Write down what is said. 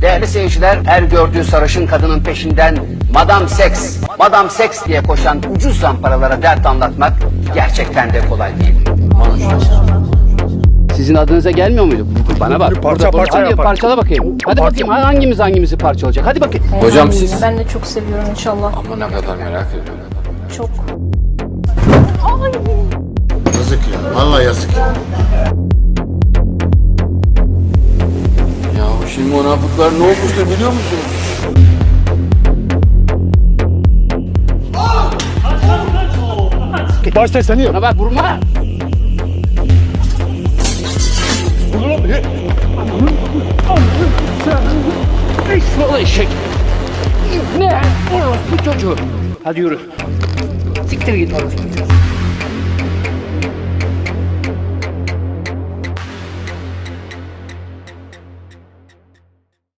Değerli seyirciler, her gördüğü sarışın kadının peşinden Madam Sex, Madam Sex diye koşan ucuz zamparalara dert anlatmak gerçekten de kolay değil. Sizin adınıza gelmiyor muydu? Bana bak. parça parça Hadi yapar. parçala bakayım. Hadi bakayım hangimiz hangimizi parçalayacak. Hadi bakayım. Hocam siz... Ben de çok seviyorum inşallah. Ama ne kadar merak ediyorum. Çok. Yazık ya. Vallahi yazık ya. Şimdi münafıklar ne olmuştur biliyor musunuz? Baş sesleniyor. Bana bak vurma. Eşşoğlu eşek. Ne? Orospu çocuğu. Hadi yürü. Siktir git orospu çocuğu.